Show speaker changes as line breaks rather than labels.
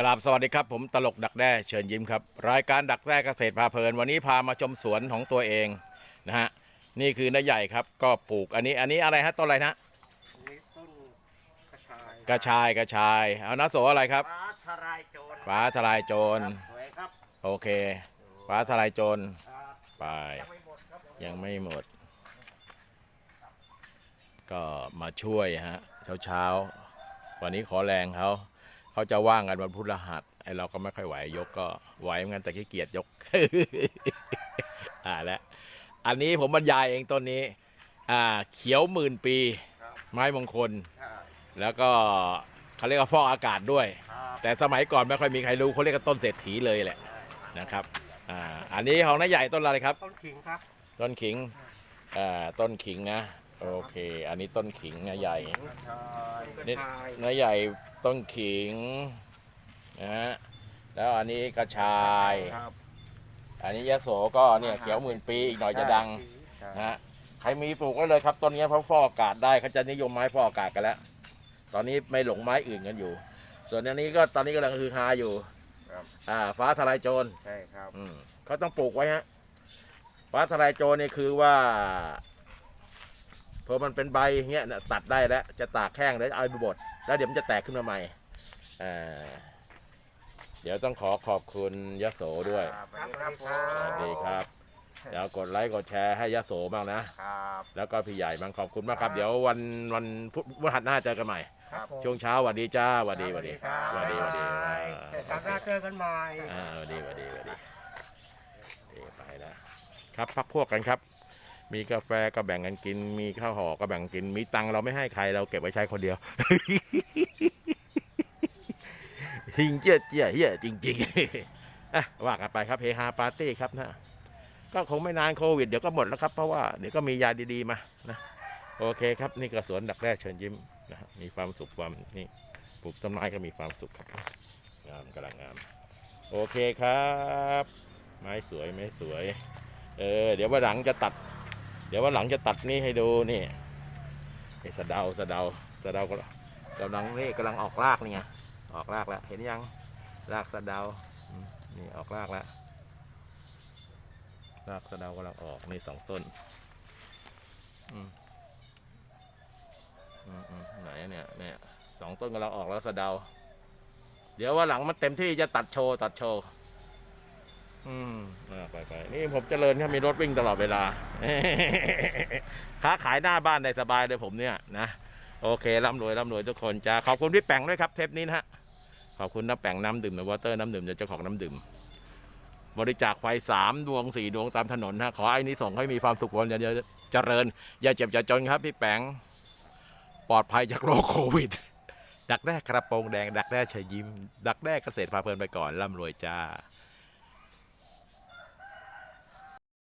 กราบสวัสดีครับ ผมตลกดักแด้เชิญยิ้มครับ รายการดักแด้เกษตรพาเพลิน วันนี้พามาชมสวนของตัวเองนะฮะนี่คือน้าใหญ่ครับ ก็ปลูกอันนี้อันนี้อะไรฮะต้นอะไรนะ
อันนี้ต้นกระชาย
กระชายกระชายเอาน้าโสอะไรครับ
ฟ้าทลายโจร
ฟ้าทลายโจร
ครับสวยครับ
โอเคฟ้าทลายโจร
ครับ
ไป
ยังไม่หมดครับ
ยังไม่หมด ก็มาช่วยฮะเช้าเช้าๆวันนี้ขอแรงเขา เขาจะว่างกันวันพุธรหัสไอเราก็ไม่ค่อยไหวยกก็ไหวเหมือนกันแต่ขี้เกียจยก อ่าแล้วอันนี้ผมบรรยายเองต้นนี้ อ่า เขียวหมื่นปี
ครับ
ไม้มงคล
ใช่
แล้วก็เขาเรียกว่าฟอกอากาศด้วย
ครับ
แต่สมัยก่อนไม่ค่อยมีใครรู้เขาเรียกกันต้นเศรษฐีเลยแหละนะครับ อ่า อันนี้ของน้าใหญ่ต้นอะไรครับ
ต้นขิงครับ
ต้นขิง อ่า ต้นขิงนะ โอเค อันนี้ต้นขิงนะใหญ่
กระชายกระ
นี่
ชาย
นะใหญ่ ต้นขิงนะฮะแล้วอันนี้กระชาย
ครับ
อันนี้ยะโสก็เนี่ยเขียวหมื่นปีอีกหน่อยจะดัง
ใช่
นะฮะใครมีปลูกไว้เลยครับต้นนี้เพราะฟอกอากาศได้เขาจะนิยมไม้ฟอกอากาศกันแล้ว ตอนนี้ไม่หลงไม้อื่นกันอยู่ ส่วนอันนี้ก็ตอนนี้กำลังคือฮาอยู่
ครับ
อ่าฟ้าทลายโจร
ใช่ครับ
อืมเขาต้องปลูกไว้ฮะฟ้าทลายโจรนี่คือว่า พอมันเป็นใบเงี้ยน่ะตัดได้แล้วจะตากแห้งแล้วเอาไปบดแล้วเดี๋ยวมันจะแตกขึ้นมาใหม่อ่าเดี๋ยวต้องขอขอบคุณยะโสด้วย
ครับสวัสดีครับผม
สวัสดีครับเดี๋ยวกดไลค์กดแชร์ให้ยะโสบ้างนะ
ครับ
แล้วก็พี่ใหญ่บ้างขอบคุณมากครับ
ครับ
เดี๋ยววันวันพุธพฤหัสหน้าเจอกันใหม่
ครับผม
ช่วงเช้าสวัสดีจ้าสวัสดีสวัสดี
ครับ
สวัสดีสวัสดี
บ๊ายบาย
อ่า
เดี๋ยวครั้งหน้าเจอกันใหม่
อ่าสวัสดีสวัสดีสวัสดีเดี๋ยวไปแล้วครับพักพวกกันครับ มีกาแฟก็แบ่งกันกิน มีข้าวห่อก็แบ่งกิน มีตังเราไม่ให้ใครเราเก็บไว้ใช้คนเดียวทิ้งเจี๊ยเจี๊ยเฮียจริงๆอะว่ากันไปครับเฮฮาปาร์ตี้ครับนะก็คงไม่นานโควิดเดี๋ยวก็หมดแล้วครับเพราะว่าเดี๋ยวก็มียาดีๆมานะโอเคครับ นี่ก็สวนดักแร่เชิญยิ้มนะฮะมีความสุขความนี่ปลูกต้นไม้ก็มีความสุขครับงามกำลังงาม โอเคครับ ไม้สวยไม้สวย เออ เดี๋ยววันหลังจะตัด เดี๋ยววันหลังจะตัดนี่ให้ดูนี่สะเดาสะเดาสะเดากำลังกำลังนี่กำลังออกรากนี่ไงออกรากแล้วเห็นยังรากสะเดานี่ออกรากแล้วรากสะเดากำลังออกนี่สองต้นอืมอืมไหนเนี่ยเนี่ยสองต้นกำลังออกแล้วสะเดา เดี๋ยวว่าหลังมันเต็มที่จะตัดโชว์ตัดโชว์อืมไป นี่ผมเจริญครับมีรถวิ่งตลอดเวลา ค้าขายหน้าบ้านได้สบายเลยผมเนี่ยนะโอเคร่ำรวยร่ำรวยทุกคนจะขอบคุณพี่แป่งด้วยครับเทปนี้นะฮะขอบคุณน้ำแป่งน้ำดื่มวอเตอร์น้ำดื่มเจ้าของน้ำดื่ม บริจาคไฟสามดวงสี่ดวงตามถนนนะขอไอ้นี้ส่งให้มีความสุขวันอย่าเจริญ อย่าเจ็บอย่าจนครับ พี่แปงปลอดภัยจากโรคโควิด ดักแด้กระโปรงแดง ดักแด้เฉยยิ้ม ดักแด้เกษตรพาเพลินไปก่อนร่ำรวยจ้า